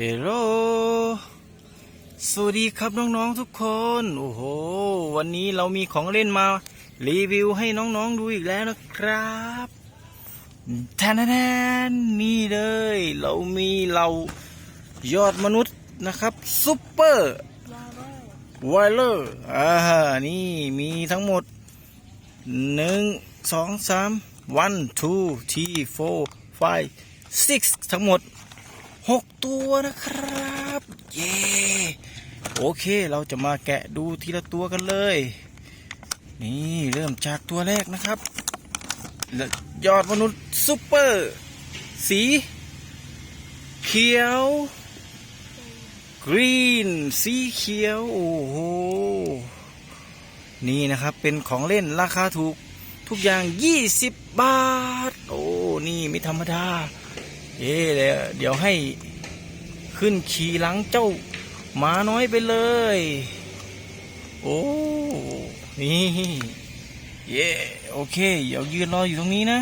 เฮลโลสวัสดีครับน้องๆทุกคน โอ้โห วันนี้เรามีของเล่นมา รีวิวให้น้องๆดูอีกแล้วนะครับแทนแทนนี่เลย เรามีเรายอดมนุษย์นะครับซุปเปอร์ไวเลอร์อ่า นี่มีทั้งหมดหนึ่งสองสาม one two three four five six ทั้งหมด หกตัวนะครับ เย้โอเคเราจะมาแกะดูทีละตัวกันเลย นี่เริ่มจากตัวแรกนะครับยอดมนุษย์ซุปเปอร์ สี เขียว กรีน สีเขียว โอ้โห นี่นะครับเป็นของเล่นราคาถูกทุกอย่าง 20 บาท โอ้ นี่ไม่ธรรมดา เอ๊เดี๋ยวเดี๋ยวให้ขึ้นขี่หลังเจ้าหมาน้อยไปเลย โอ้ นี่ เย่โอเค เดี๋ยวยืนรออยู่ตรงนี้นะ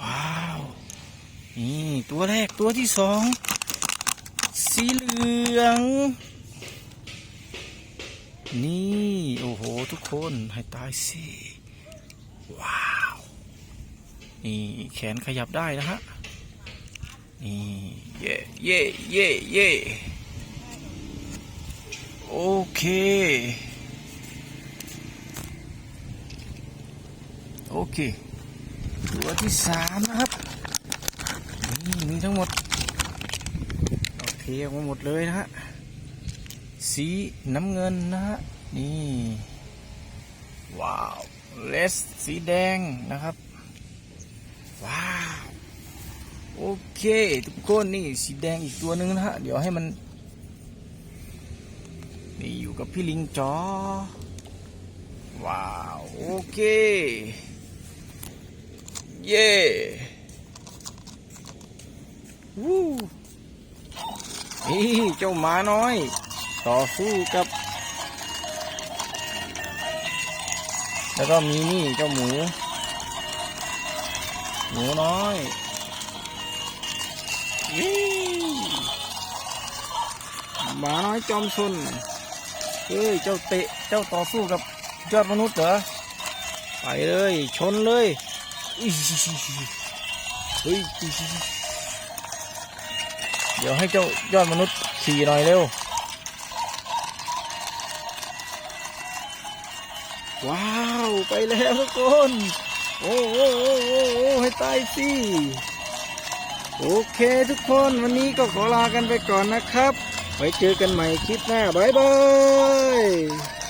ว้าว นี่ ตัวแรกตัวที่สอง สีเหลือง นี่ โอ้โห ทุกคน ให้ตายสิ ว้าว นี่แขนขยับได้นะฮะ นี่ เย่เย่เย่เย่โอเค โอเค ตัวที่สามนะครับ นี่มีทั้งหมด โอเคออกมาหมดเลยนะฮะ สีน้ำเงินนะฮะ นี่ ว้าว เลสสีแดงนะครับ ว้าว โอเคทุกคนนี่สีแดงอีกตัวหนึ่งนะฮะ เดี๋ยวให้มันนี่อยู่กับพี่ลิงจอ ว้าว โอเค เย่วู้นี่เจ้าหมาน้อย ต่อสู้กับ แล้วก็มีนี่เจ้าหมู หมูน้อยนี่หมาน้อยจอมซนเฮ้ยเจ้าเตะเจ้าต่อสู้กับยอดมนุษย์เหรอไปเลยชนเลยอิ๊ยเฮ้ยเดี๋ยวให้เจ้ายอดมนุษย์ขี่หน่อยเร็วว้าว ไปแล้วทุกคน โอ้โอ้โอ้โอ้โอ้ให้ ตายสิโอเคทุกคนวันนี้ก็ขอลากันไปก่อนนะครับ ไว้เจอกันใหม่คลิปหน้า บ๊ายบาย